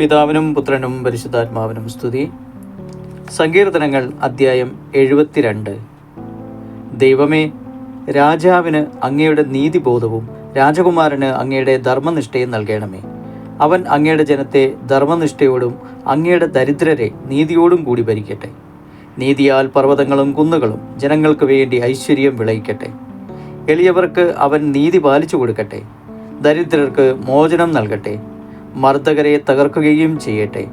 പിതാവിനും പുത്രനും പരിശുദ്ധാത്മാവിനും സ്തുതി. സങ്കീർത്തനങ്ങൾ അദ്ധ്യായം എഴുപത്തിരണ്ട്. ദൈവമേ രാജാവിന് അങ്ങയുടെ നീതിബോധവും രാജകുമാരന് അങ്ങയുടെ ധർമ്മനിഷ്ഠയും നൽകണമേ. അവൻ അങ്ങയുടെ ജനത്തെ ധർമ്മനിഷ്ഠയോടും അങ്ങയുടെ ദരിദ്രരെ നീതിയോടും കൂടി ഭരിക്കട്ടെ. നീതിയാൽ പർവതങ്ങളും കുന്നുകളും ജനങ്ങൾക്ക് വേണ്ടി ഐശ്വര്യം വിളയിക്കട്ടെ. എളിയവർക്ക് അവൻ നീതി പാലിച്ചു കൊടുക്കട്ടെ. ദരിദ്രർക്ക് മോചനം നൽകട്ടെ. മർദ്ദകരെ തകർക്കുകയും ചെയ്യട്ടെ.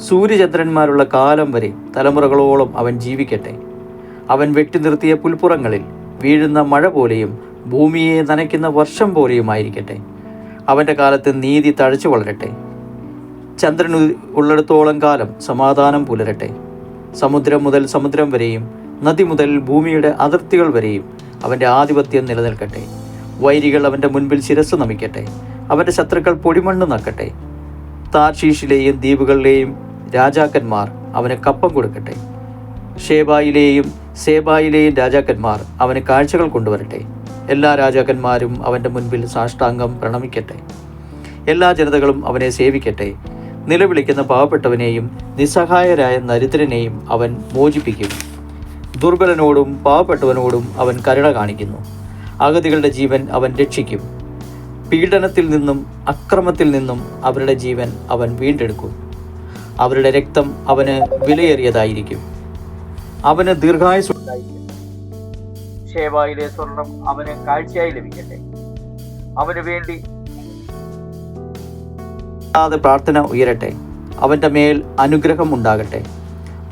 സൂര്യചന്ദ്രന്മാരുള്ള കാലം വരെ തലമുറകളോളം അവൻ ജീവിക്കട്ടെ. അവൻ വെട്ടി നിർത്തിയ പുൽപ്പുറങ്ങളിൽ വീഴുന്ന മഴ പോലെയും ഭൂമിയെ നനയ്ക്കുന്ന വർഷം പോലെയുമായിരിക്കട്ടെ അവന്റെ കാലത്ത് നീതി തഴച്ചു വളരട്ടെ. ചന്ദ്രൻ ഉള്ളിടത്തോളം കാലം സമാധാനം പുലരട്ടെ. സമുദ്രം മുതൽ സമുദ്രം വരെയും നദി മുതൽ ഭൂമിയുടെ അതിർത്തികൾ വരെയും അവന്റെ ആധിപത്യം നിലനിൽക്കട്ടെ. വൈരികൾ അവന്റെ മുൻപിൽ ശിരസ് നമിക്കട്ടെ. അവന്റെ ശത്രുക്കൾ പൊടിമണ്ണ് നക്കട്ടെ. താർഷീഷിലെയും ദ്വീപുകളിലെയും രാജാക്കന്മാർ അവന് കപ്പം കൊടുക്കട്ടെ. ഷേബായിലെയും സേബായിലെയും രാജാക്കന്മാർ അവന് കാഴ്ചകൾ കൊണ്ടുവരട്ടെ. എല്ലാ രാജാക്കന്മാരും അവന്റെ മുൻപിൽ സാഷ്ടാംഗം പ്രണമിക്കട്ടെ. എല്ലാ ജനതകളും അവനെ സേവിക്കട്ടെ. നിലവിളിക്കുന്ന പാവപ്പെട്ടവനെയും നിസ്സഹായരായ ദരിദ്രനെയും അവൻ മോചിപ്പിക്കും. ദുർബലനോടും പാവപ്പെട്ടവനോടും അവൻ കരുണ കാണിക്കുന്നു. അഗതികളുടെ ജീവൻ അവൻ രക്ഷിക്കും. പീഡനത്തിൽ നിന്നും അക്രമത്തിൽ നിന്നും അവരുടെ ജീവൻ അവൻ വീണ്ടെടുക്കും. അവരുടെ രക്തം അവന് വിലയേറിയതായിരിക്കും. അവന് ദീർഘായുസുണ്ടായിരിക്കും ഷേവായിലെ സ്വർണം അവന് കാഴ്ചയായി ലഭിക്കട്ടെ. അവന് വേണ്ടി പ്രാർത്ഥന ഉയരട്ടെ. അവന്റെ മേൽ അനുഗ്രഹം ഉണ്ടാകട്ടെ.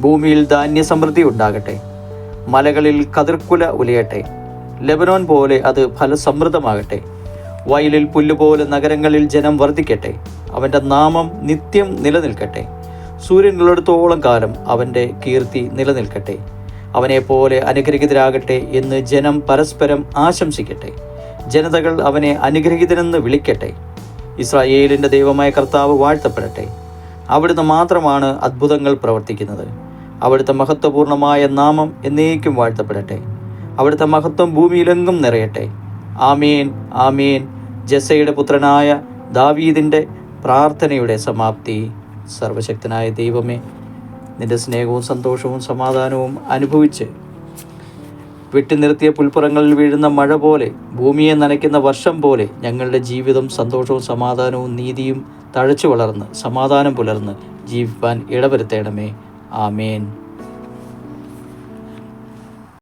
ഭൂമിയിൽ ധാന്യസമൃദ്ധി ഉണ്ടാകട്ടെ. മലകളിൽ കതിർക്കുല ഉലയട്ടെ. ലെബനോൻ പോലെ അത് ഫലസമൃദ്ധമാകട്ടെ. വയലിൽ പുല്ലുപോലെ നഗരങ്ങളിൽ ജനം വർദ്ധിക്കട്ടെ. അവന്റെ നാമം നിത്യം നിലനിൽക്കട്ടെ. സൂര്യനുള്ളിടത്തോളം കാലം അവന്റെ കീർത്തി നിലനിൽക്കട്ടെ. അവനെപ്പോലെ അനുഗ്രഹീതരാകട്ടെ എന്ന് ജനം പരസ്പരം ആശംസിക്കട്ടെ. ജനതകൾ അവനെ അനുഗ്രഹീതനെന്ന് വിളിക്കട്ടെ. ഇസ്രായേലിന്റെ ദൈവമായ കർത്താവ് വാഴ്ത്തപ്പെടട്ടെ. അവിടുന്ന് മാത്രമാണ് അത്ഭുതങ്ങൾ പ്രവർത്തിക്കുന്നത്. അവിടുത്തെ മഹത്വപൂർണമായ നാമം എന്നേക്കും വാഴ്ത്തപ്പെടട്ടെ. അവിടുത്തെ മഹത്വം ഭൂമിയിലെങ്ങും നിറയട്ടെ. ആമീൻ ആമീൻ. ജസയുടെ പുത്രനായ ദാവീദിന്റെ പ്രാർത്ഥനയുടെ സമാപ്തി. സർവശക്തനായ ദൈവമേ നിന്റെ സ്നേഹവും സന്തോഷവും സമാധാനവും അനുഭവിച്ച് വെട്ടിനിർത്തിയ പുൽപ്പുറങ്ങളിൽ വീഴുന്ന മഴ പോലെ ഭൂമിയെ നനയ്ക്കുന്ന വർഷം പോലെ ഞങ്ങളുടെ ജീവിതം സന്തോഷവും സമാധാനവും നീതിയും തഴച്ചു വളർന്ന് സമാധാനം പുലർന്ന് ജീവിപ്പാൻ ഇടവരുത്തേണമേ. ആമേൻ.